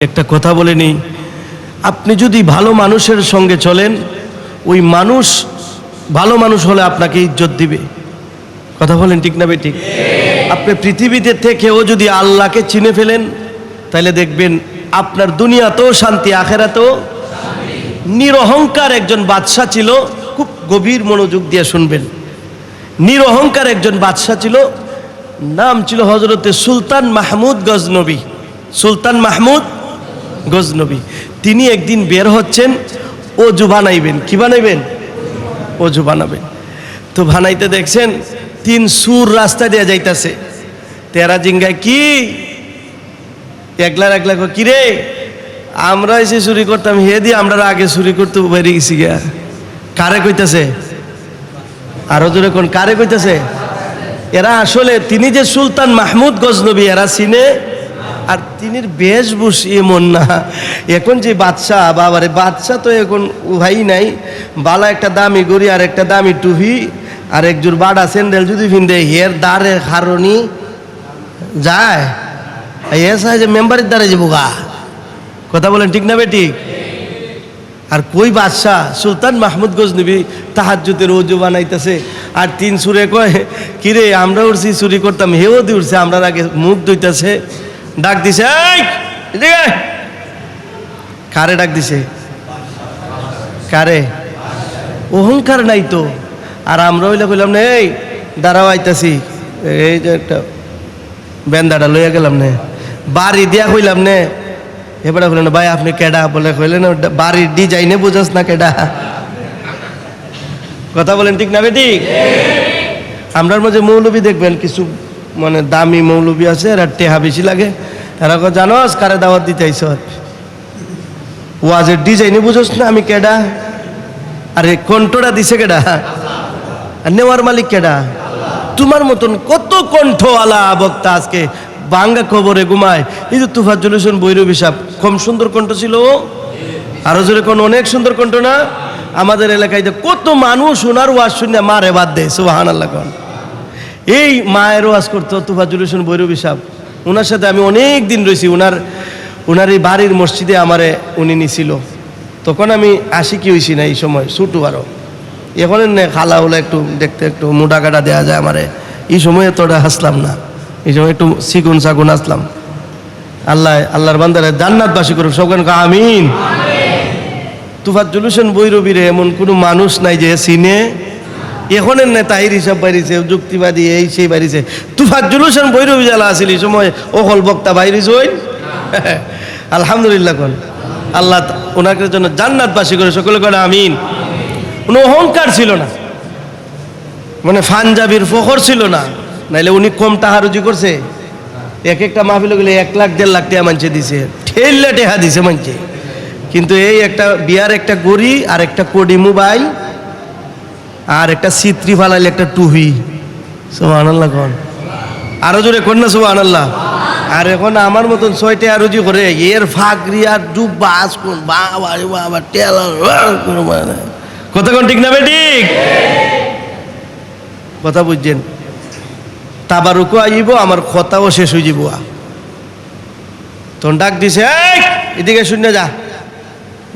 একটা কথা বলে নিই। আপনি যদি ভালো মানুষের সঙ্গে চলেন, ওই মানুষ ভালো মানুষ হলে আপনাকে ইজ্জত দিবে। কথা বলেন ঠিক না ঠিক? আপনি পৃথিবীতে থেকেও যদি আল্লাহকে চিনে ফেলেন, তাহলে দেখবেন আপনার দুনিয়াতেও শান্তি, আখেরাতেও নিরহংকার একজন বাদশাহ ছিল, খুব গভীর মনোযোগ দিয়ে শুনবেন। নিরহংকার একজন বাদশাহ ছিল, নাম ছিল হজরতে সুলতান মাহমুদ গজনবী। সুলতান মাহমুদ গজনবী। তিনি একদিন বের হচ্ছেন, অজু বানাইবেন। কি বানাইবেন? অজু বানাবেন। তো বানাইতে দেখছেন, তিন সুর রাস্তা দিয়ে যাইতাছে। তেরা জিঙ্গায়, কি? একলা একলা কি রে? আমরা এসে চুরি করতাম, হে দিয়ে আমরা আগে চুরি করতে বেরিয়ে গেছি গিয়া। কারে কইতাছে? আরও জোরে কোন, কারে কইতাছে? এরা আসলে, তিনি যে সুলতান মাহমুদ গজনবী, এরা চিনে আর তিনির বেশভূষ এমন না। এখন যে বাচ্চা, বাবারে, বাচ্চা তো এখন উহাই নাই। বালা একটা দামি গড়ি আর একটা দামি টুপি আর একজোর বাড়া স্যান্ডেল যদি ফিন্দে হের দাঁড়ে হারনি যায়। এ সাহায্যে মেম্বারের দ্বারা যাব গা। কথা বলেন ঠিক না বেটি আর কই বাদশাহ সুলতান মাহমুদ গজনবী তাহাজ্জুদের ওজু বানাইতেছে। আর তিন সুরে কয়, কিরে আমরা উঠছি চুরি করতাম, হেও দি উঠছে আমরা আগে মুখ ধুইতেছে। ডাক দিছে কারে ডাক দিছে? কারে? অহংকার নাই তো। আর আমরা হইলে কইলাম না এই দাঁড়াও আইতাছি। এই যে একটা বেন্দাটা লইয়া গেলাম নে। বাড়ি দিয়া কইলাম নে এবারে কইলেন ভাই আপনি কেডা? বলে কইলেন "ওটা বাড়ির ডিজাইনে বুঝাস না কেডা? কথা বলেন ঠিক না বেটি? আমরার মাঝে মৌলবী দেখবেন কিছু মানে দামি মৌলবী আছে এরা টেহা বেশি লাগে। এরা কয়, জানোস কারে দাওয়াত দিতে আইস ওয়াজের ডিজাইনে বুঝোস না আমি কেডা? আরে কণ্ঠটা দিছে কেডা? আর নেওয়ার মালিক কেডা? তোমার মতন কত কণ্ঠওয়ালা বক্তা আজকে বাঙ্গা খবরে ঘুমায়। এই যে তুফাজুল হোসেন বৈরবী সাহেব কম সুন্দর কণ্ঠ ছিল আরও জোরে কোন অনেক সুন্দর কণ্ঠ না? আমাদের এলাকায় যে কত মানুষ ওনার ওয়াজ শুনে মারে বাদ দেয় সুবাহান আল্লাহ এই মায়ের ওয়াজ করতো তুফাজুল হোসেন বৈরবী সাহেব ওনার সাথে আমি অনেক দিন রয়েছি। ওনার ওনার এই বাড়ির মসজিদে আমারে উনি নিছিল। তখন আমি আসি কি হয়েছি না এই সময় ছুটু আরও। এখন নে খালা হলে একটু দেখতে একটু মোটা কাটা দেওয়া যায় আমারে। এই সময় এতটা হাসলাম না। এই সময় একটু সিগুন সাগুন আসলাম আল্লাহ আল্লাহর বান্দারে জান্নাতবাসী করুক সবখান আমিন। তুফাত জুলুসেন বৈরবীরে এমন কোনো মানুষ নাই যে সিনে এখনের নেতা এই হিসাব বাড়িছে যুক্তিবাদী, এই সেই বাড়িছে। তুফাত জুলুসেন বৈরবী জ্বালা আসিল সময়, অকল বক্তা বাইরিস ওই। আলহামদুলিল্লাহ কোন। আল্লাহ ওনাকে জন্য জান্নাতবাসী করে, সকলে করে আমিন। কোনো অহংকার ছিল না। মানে ফানজাবির ফখর ছিল না। নাইলে উনি কম টাকা রুজি করছে। এক একটা মাহফিল গেলে এক লাখ, দেড় লাখ টাকা মানছে দিছে। ঠেললে টেহা দিছে মানছে। কিন্তু এই একটা বিয়ার একটা গড়ি আর একটা কোডি মোবাইল আর একটা সিত্রি ফালাইলে একটা টুহি সব আনাল্লাহ কন। আরও জোরে কন না সব আনাল্লাহ আর এখন আমার মতন ছয়টা রুজি করে এর ফাঁকরি আর ডুব বাস কোন? বাবা বাবা কোন ঠিক না ঠিক? কথা বুঝছেন? তাবারুকও আইব আমার কথাও শেষ হয়ে যাব তখন ডাক দিছে "এই, এদিকে শূন্য যা।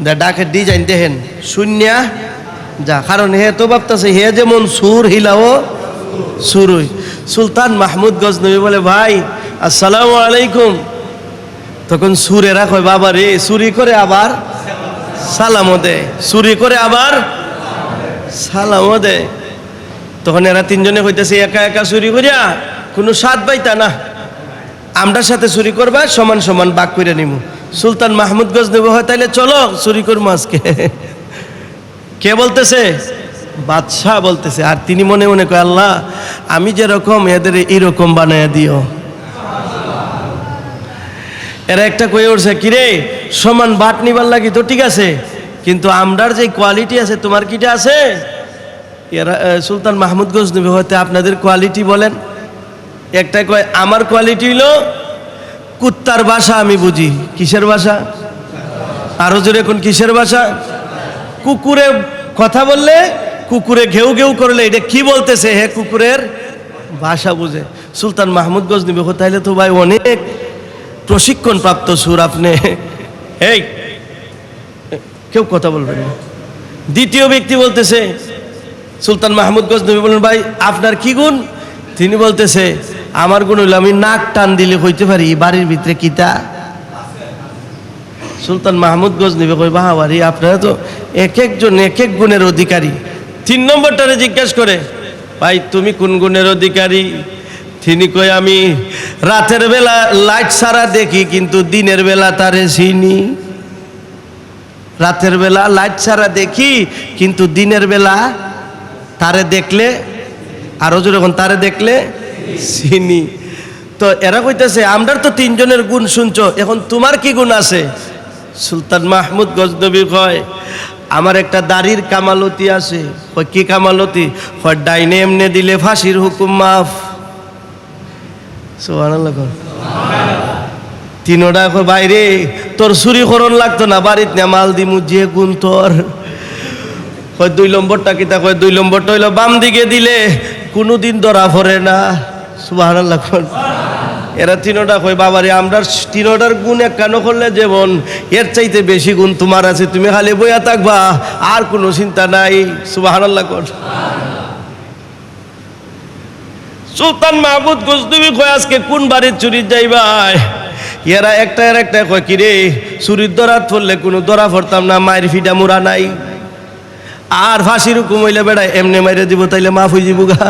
দা ডাকের ডিজাইন দেখেন শূন্যা যা, কারণ হে তো ভাবতেছে, হে যেমন সুর হিলাও সুরই। সুলতান মাহমুদ গজনবী বলে, ভাই, আসসালামু আলাইকুম। তখন সুরেরা কয়, বাবা রে চুরি করে আবার সালামও দেয় চুরি করে আবার সালামও দেয় তখন এরা তিনজনে হইতেছে একা একা চুরি করিয়া কোনো স্বাদ পাইতা না। আমরার সাথে চুরি করবা, সমান সমান বাক করে নিব সুলতান মাহমুদ গজ নেব হয়, তাইলে চলো চুরি করব আজকে। কে বলতেছে? বাদশাহ বলতেছে। আর তিনি মনে মনে কয়, আল্লাহ, আমি যেরকম এদের এইরকম বানায় দিও। এরা একটা কয়ে উঠছে, কিরে, সমান বাট নিবার লাগি তো ঠিক আছে, কিন্তু আমরার যে কোয়ালিটি আছে, তোমার কিটা আছে? এরা সুলতান মাহমুদ গজনবী হতে আপনাদের কোয়ালিটি বলেন। একটা কয়, আমার কোয়ালিটি হলো কুত্তার ভাষা আমি বুঝি। কিসের ভাষা? আরও জোরে কোন কিসের ভাষা? কুকুরে কথা বললে কুকুরে ঘেউ ঘেউ করলে, এটা কি বলতেছে? হে কুকুরের ভাষা বুঝে। সুলতান মাহমুদ গজনবী তাইলে তো ভাই অনেক প্রশিক্ষণ প্রাপ্ত সুর আপনি। এই, কেউ কথা বলবেন না। দ্বিতীয় ব্যক্তি বলতেছে, সুলতান মাহমুদ গজনবী বলেন ভাই, আপনার কি গুণ? তিনি বলতেছে, আমার গুণ হইল আমি নাক টান দিলে হইতে পারি, বাড়ির ভিতরে কিতা সুলতান মাহমুদ গজনবী কই বাহাবারি আপনারা তো এক একজন এক এক গুণের অধিকারী। তিন নম্বরটারে জিজ্ঞেস করে, ভাই, তুমি কোন গুণের অধিকারী? তিনি কই আমি রাতের বেলা লাইট সারা দেখি, কিন্তু দিনের বেলা তারে চিনি। রাতের বেলা লাইট ছাড়া দেখি, কিন্তু দিনের বেলা তারে দেখলে, আরও যখন তারে দেখলে চিনি। তো এরা কইতেছে, আমরার তো তিনজনের গুণ শুনছো, এখন তোমার কি গুণ আছে? সুলতান মাহমুদ গজনবী কয়, আমার একটা দাড়ির কামালতি আছে। কি কামালতি? কয়, ডাইনে এমনে দিলে ফাঁসির হুকুম মাফ। তিনোটা বাইরে তোর চুরি করণ লাগতো না, বাড়িত না মাল দিমু, যে গুণ তোর। কয়, দুই নম্বরটা কিতা কয়, দুই নম্বরটা হইল বাম দিকে দিলে কোনোদিন ধরা পড়ে না। কয়। এরা তিনোটা কই বাবারে আমরা তিনোটার গুণ এক কেন করলে যেমন এর চাইতে বেশি গুণ তোমার আছে। তুমি খালি বইয়া থাকবা, আর কোনো চিন্তা নাই। সুবহানাল্লাহ কর। সুলতান মাহমুদ গজনবী কয়, আজকে কোন বাড়ির চুরি যাইবাই? এরা একটা, এর একটা কয়, কিরে, চুরির দরাত পড়লে কোনো দরা পড়তাম না, মায়ের ফিটা মুরা নাই। আর ফাঁসির হুকুম হইলে বেড়ায়, এমনি মাইরে দিব, তাইলে মাফ হয়ে যাব গা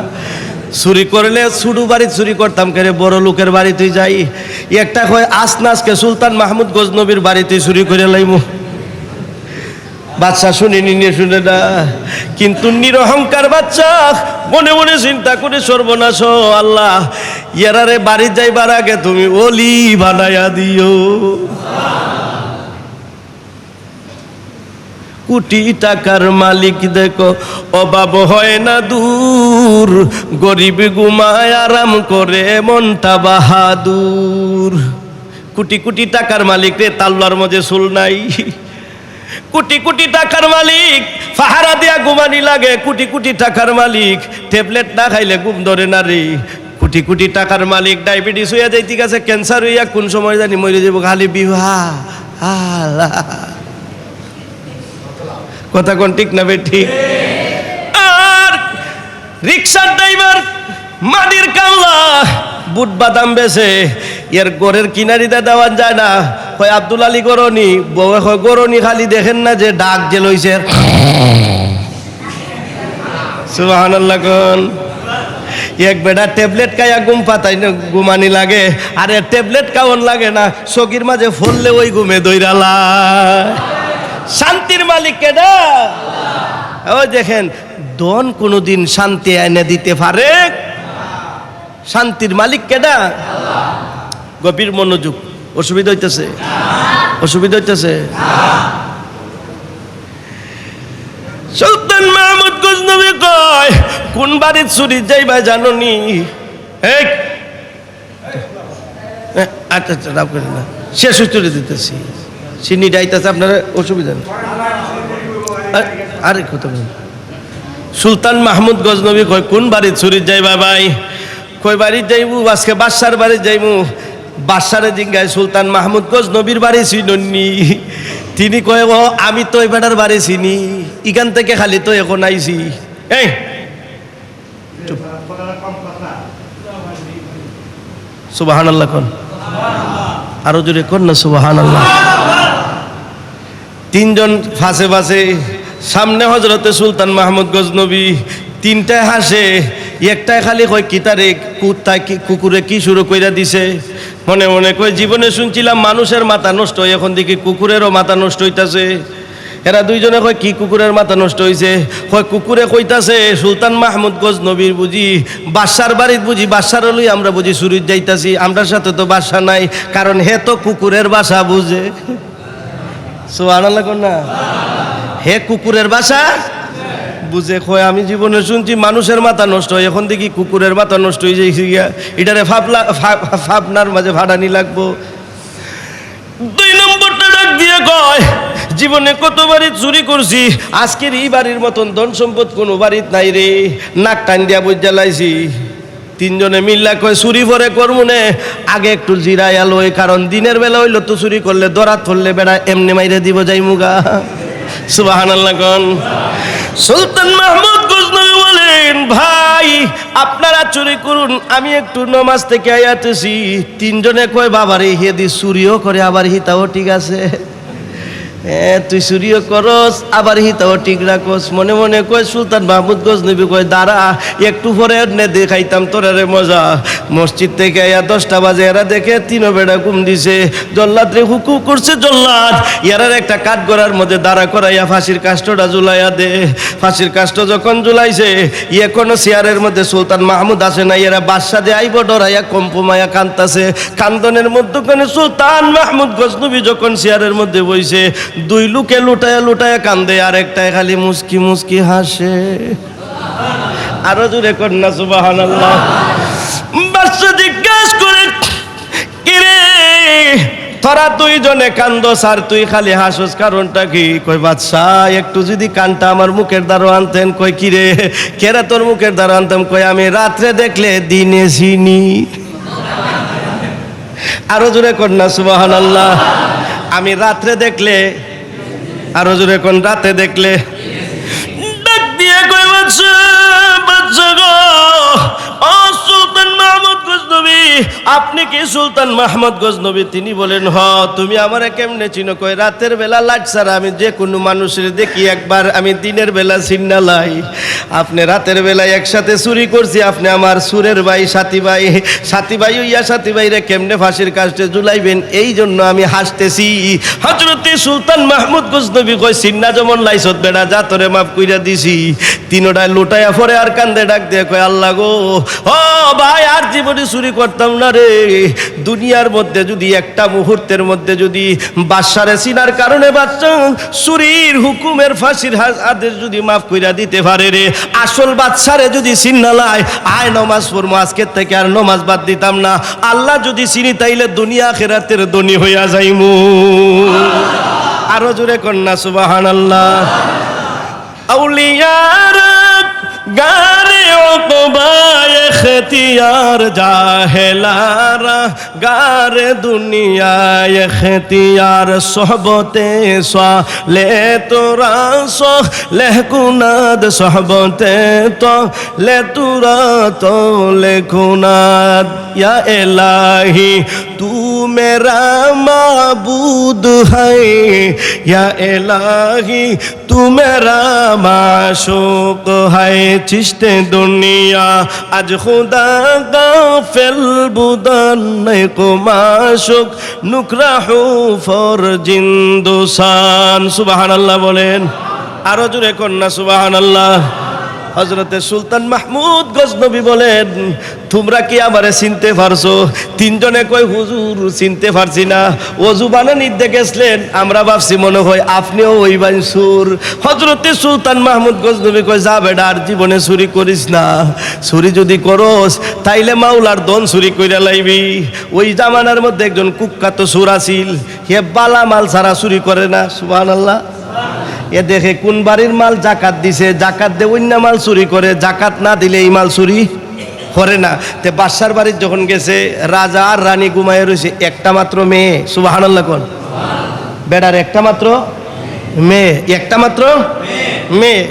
চুরি করলে ছুটু বাড়ি চুরি করতাম কেরে বড় লোকের বাড়িতে যাই। একটা কয় আসনাসকে সুলতান মাহমুদ গজনবীর বাড়িতে চুরি করে লাইমু। বাচ্চা শুনিনি নিয়ে শুনে না। কিন্তু নিরহংকার বাচ্চা মনে মনে চিন্তা করে সর্বনাশ আল্লাহ। ইয়ারারে বাড়ি যাইবার আগে তুমি ওলি বানায়া দিও। কোটি টাকার মালিক দেখো, অভাব হয় না দূর। গরিব ঘুমায় আরাম করে মনটা বাহাদুর। কোটি কোটি টাকার মালিক রে, তাল্লার মধ্যে চুল নাই। কোটি কোটি টাকার মালিক, ফাহারা দিয়া ঘুমানি লাগে। কোটি কোটি টাকার মালিক, ট্যাবলেট না খাইলে ঘুম ধরে না রে। কোটি কোটি টাকার মালিক, ডায়াবেটিস হইয়া যাই ঠিক আছে ক্যান্সার হইয়া কোন সময় জানি মরে যাব খালি বিবাহ। আল্লাহ। কথা কোন ঠিক না ঠিক আর রিক্সার ড্রাইভার মাটির কামলা, বুট বাদাম বেছে, এর গোরের কিনারিতে দেওয়া যায় না। কয়, আব্দুল আলী গরনি কয় গরনি খালি দেখেন না যে ডাক যে লইছে। এক বেটা ট্যাবলেট খাইয়া ঘুম পাতাই না, ঘুমানি লাগে। আর, ট্যাবলেট কাউন লাগে না চকির মাঝে ফললে ওই ঘুমে দৈরালা শান্তির মালিক কেডা ওই দেখেন দন কোনোদিন শান্তি এনে দিতে পারে? শান্তির মালিক কেডা গভীর মনোযোগ। অসুবিধা হইতেছে? অসুবিধা হইতেছে? সুলতান মাহমুদ গজনবী কয় কোন বাড়ির চুরি যাইবা জাননি? এই এ, আচ্ছা আচ্ছা না। শেষ চুরি দিতেছি। চিনি ডাইতেছে আপনার অসুবিধা নেই। আরে, বলুন সুলতান মাহমুদ গজনবী কয় কোন বাড়ির চুরি যাইবা ভাই কই বাড়ি যাইবু আজকে বাদশার বাড়ি যাইবু বাদশারে জিঙ্গায় সুলতান মাহমুদ গজনবীর বাড়ি চিননি তিনি কয় ও আমি তো এবারের বাড়ি চিনি এখান থেকে খালি তো এখন আইছি এই। সুবাহান আল্লাহ কন। আরও জোরে কন না সুবাহান আল্লাহ তিনজন ফাঁসে ফাঁসে সামনে হজরতে সুলতান মাহমুদ গজনবী তিনটায় হাসে, একটায় খালি কয় কিতারে কুত্তা কুকুরে কি শুরু কইরা দিছে? মনে মনে কয়, জীবনে শুনছিলাম মানুষের মাথা নষ্ট হয় এখন দেখি কুকুরেরও মাথা নষ্ট হইতাছে। এরা দুইজনে কয়, কি কুকুরের মাথা নষ্ট হইছে? কয়, কুকুরে কইতাছে, সুলতান মাহমুদ গজ নবীর বুঝি, বাদশার বাড়িত বুঝি, বাদশার লই আমরা বুঝি সুরিত যাইতাছি, আমরার সাথে তো বাসা নাই, কারণ হে তো কুকুরের বাসা বুঝে। সোহান না। হে কুকুরের বাসা? বুঝে কয় আমি জীবনে শুনছি মানুষের মাথা নষ্ট হয়। এখন দেখি কুকুরের মাথা নষ্ট হয়ে যাইছে গিয়া। এটারে ফাপলা ফাপনার মাঝে ভাড়ানি লাগবো। দুই নম্বরটা ডাক দিয়ে কয়, জীবনে কত বাড়ি চুরি করছি, আজকের এই বাড়ির মতন ধন সম্পদ কোনো বাড়িত নাই রে। নাক টান দিয়া বুঝ জ্বালাইছি তিনজনে মিল্লা কয়, চুরি পরে করমুনে আগে একটু জিরাই আলো কারণ দিনের বেলা হইল তো চুরি করলে, দরাত ধরলে বেড়া এমনি মাইরে দিব যাই মুগা সুবাহান আল্লাহ সুলতান মাহমুদ গজনবী বলেন, ভাই, আপনারা চুরি করুন, আমি একটু নমাজ থেকে আয়াতেছি তিনজনে কয়, বাবার হিয়ে হেদি চুরিও করে, আবার হিতাও ঠিক আছে। তুই চুরিও করস, আবার হিতাও ঠিক রাখস মনে মনে কয়, সুলতান মাহমুদ গজনবী কয়, দাঁড়া, একটু পরে নে দেখাইতাম তোর রে মজা। মসজিদ থেকে আয়া দশটা বাজে, এরা দেখে তিনো বেড়া ঘুম দিছে। জল্লাদ রে হুকু করছে জল্লাদ, ইয়ারার একটা কাঠ গড়ার মধ্যে দাঁড়া করাইয়া ফাঁসির কাষ্টটা জুলাইয়া দে। ফাঁসির কাষ্ট যখন জুলাইছে ইয়ে কোনো চেয়ারের মধ্যে সুলতান মাহমুদ আসে না এরা বাদশা দিয়ে আইব ডরাইয়া কম্পমায়া কান্তাছে কান্দনের মধ্যখানে সুলতান মাহমুদ গজনবী যখন চেয়ারের মধ্যে বইছে দুই লুকে লুটায়া লুটায়া কান্দে আর একটাই খালি মুস্কি মুস্কি হাসে। আরও জোরে কন্যা সুবাহান আল্লাহ জিজ্ঞাস করে কিরে তোরা দুইজনে কান্দস আর তুই খালি হাসস, কারণটা কি? কই বাদশা একটু যদি কানটা আমার মুখের দ্বারা আনতেন, কই কিরে কেরা তোর মুখের দ্বারা আনতাম? কই, আমি রাত্রে দেখলে দিনে চিনি আরও জোরে কন্যা সুবাহান আল্লাহ আমি রাত্রে দেখলে আর হজুর এখন রাতে দেখলে ডাক দিয়ে কই বাচ্চা বাচ্চা গো। গজনবী, আপনি কি সুলতান মাহমুদ গজনবী? তিনি বলেন, হ, তুমি আমার কেমনে চিনো? কই, রাতের বেলা লাইট ছাড়া আমি যে কোনো মানুষের দেখি একবার, আমি দিনের বেলা চিন্না লাই। আপনি রাতের বেলায় একসাথে চুরি করছি, আপনি আমার সুরের ভাই, সাথী ভাই। সাথী ভাই ইয়া সাথী ভাইরে কেমনে ফাঁসির কাজটা জুলাইবেন এই জন্য আমি হাসতেছি। হজরতে সুলতান মাহমুদ গজনবী কই সিন্না যেমন লাইছত বেড়া, যা তোরে মাফ কইরা দিছি। তিনোটায় লুটাইয়া পরে আর কান্দে ডাক দিয়ে কয়, আল্লাহ গো ও ভাই, আর জীবনে চুরি করতাম না রে। দুনিয়ার মধ্যে যদি একটা মুহূর্তের মধ্যে যদি বাদশারে চিনার কারণে বাচ্চা চুরির হুকুমের ফাঁসির আদেশ যদি মাফ কইরা দিতে পারে রে। আসল বাদশারে যদি চিন্নালায় আয় নমাজ পড়ব আজকের থেকে আর নমাজ বাদ দিতাম না। আল্লাহ যদি চিনি, তাইলে দুনিয়া খেরাতের ধনী হইয়া যাইমু। আরও জোরে কন্যা সুবাহান আল্লাহ আউলিয়ার গারে ওকবায় খেতিয়ার জাহেলারা, গারে দুনিয়ায় খেতিয়ার সহবতে লে তোরা সহ লেহকুনাদ সহবতে তো, লে তুরা তো লেখুনাদ ইয়া এলাহি تو میرا معبود ہے یا الہی تو میرا معشوق ہے چشت دنیا اج خدا غافل بودن کو معشوق نکرہو فور جندوسان سبحان اللہ بولین আরও জোরে কন্যা সুবাহান আল্লাহ হজরতে সুলতান মাহমুদ গজনবী বলেন, তোমরা কি আমারে চিনতে পারছ? তিনজনে কই হুজুর, চিনতে পারছি না। অজু বানানি দেখেছিলেন, আমরা ভাবছি মনে হয় আপনিও ওই সুর। হজরতে সুলতান মাহমুদ গজনবী কই যা বেডা আর জীবনে চুরি করিস না। চুরি যদি করস, তাইলে মাওলার দন চুরি কইরা লাইবি। ওই জামানার মধ্যে একজন কুখ্যাত সুর আছিল হে বালা মাল ছাড়া চুরি করে না, সুবহানাল্লাহ। এ দেখে কোন বাড়ির মাল জাকাত দিছে? জাকাত দে অন্য মাল চুরি করে, জাকাত না দিলে এই মাল চুরি করে না। তে বাদশার বাড়ির যখন গেছে, রাজা আর রানী ঘুমায় রয়েছে একটা মাত্র মেয়ে সুবাহান্লাহ কোন? বেড়ার একটা মাত্র মেয়ে, একটা মাত্র? মেয়ে।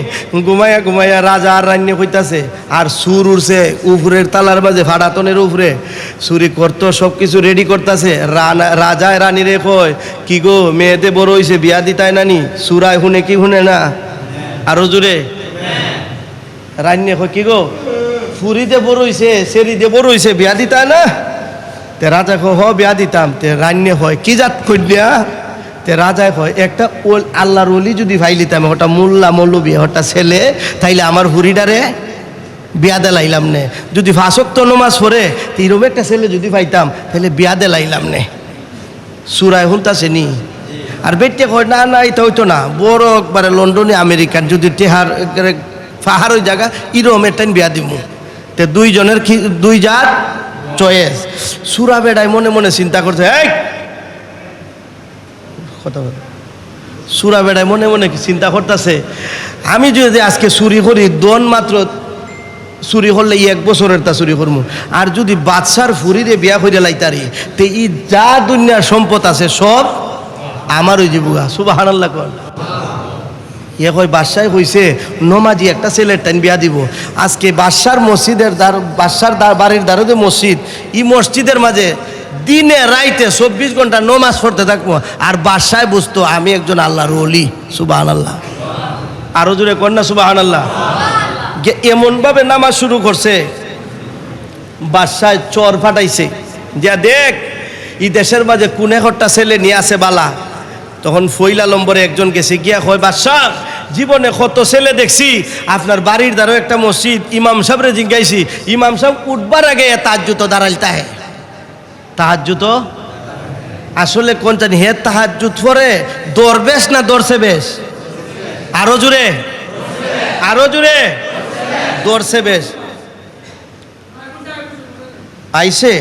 ঘুমাইয়া ঘুমাইয়া রাজা আর রান্নি হইতাছে, আর সুর উড়ছে উপরের তালার মাঝে, ফাড়াতনের উপরে চুরি করতো সব কিছু রেডি করতেছে রাজায় রানীরে কয়, কি গো, মেয়েতে বড় হইছে, বিয়া দিতাই নানি? সুরায় শুনে কি শুনে না? আরও জোরে। রান্নি কয়, কি গো ফুরিতে বড় হইছে সেরিতে বড় হইছে, বিয়া দিতাই না? তে রাজা কয়, হ, বিয়া দিতাম। তে রান্নি হয় কি জাত কন্যা তে রাজায় কয়, একটা ওল আল্লাহর ওলি যদি ফাইলিতাম ওটা মোল্লা মৌলবি, ওটা ছেলে, তাইলে আমার হুরিডারে বিয়া দেলাইলাম নে। যদি ফাঁসক্ত নমাজ পড়ে, তো একটা ছেলে যদি পাইতাম তাহলে বিয়া দেলাইলাম নে। সুরায় হুলতাছে নি। আর বেটে কয়, না না, এটা হইতো না। বড় একবারে লন্ডনে আমেরিকান, যদি টেহার পাহাড় ওই জায়গা এরকম একটা বিয়া দিমু। তে দুইজনের দুই জাত চয়েস সুরা বেড়ায় মনে মনে চিন্তা করছে, এই কথা বল। সুরা বেড়ায় মনে মনে কি চিন্তা করতেছে, আমি যদি আজকে চুরি করি, দন মাত্র চুরি করলে এক বছরের তা চুরি করব আর যদি বাদশার ফুরিরে বিয়া করে লাইতারি, তে ই যা দুনিয়ার সম্পদ আছে সব আমার ওই জীবুগা সুবাহ কর। ইয়ে কয় বাদশাহ কইছে, নমাজি একটা ছেলের টাইম বিয়া দিব। আজকে বাদশার মসজিদের দ্বার বাদশার বাড়ির দ্বারে যে মসজিদ, ই মসজিদের মাঝে দিনে রাইতে চব্বিশ ঘণ্টা নমাজ পড়তে থাকব। আর বাদশায় বুঝতো আমি একজন আল্লাহর অলি সুবাহ আল্লাহ আরও জোরে কন্যা সুবাহ আল্লাহ এমনভাবে নামাজ শুরু করছে বাদশায় চর ফাটাইছে। যা দেখ ই দেশের মাঝে কোনে ঘরটা ছেলে নিয়ে আসে বালা। তখন ফইলা লম্বরে একজন গেছে, গিয়া কয় বাদশাহ জীবনে কত ছেলে দেখছি। আপনার বাড়ির দ্বারও একটা মসজিদ, ইমাম সাহেবরে জিজ্ঞাইছি, ইমাম সাহেব উঠবার আগে তাহাজ্জুত দাঁড়াইতে হয় তাহাজ্জুত আসলে কোন জানি হে তাহাজুত পরে দরবেশ না দরছে বেশ? আরও জুড়ে আরও জুড়ে দরছে বেশ। আইসে?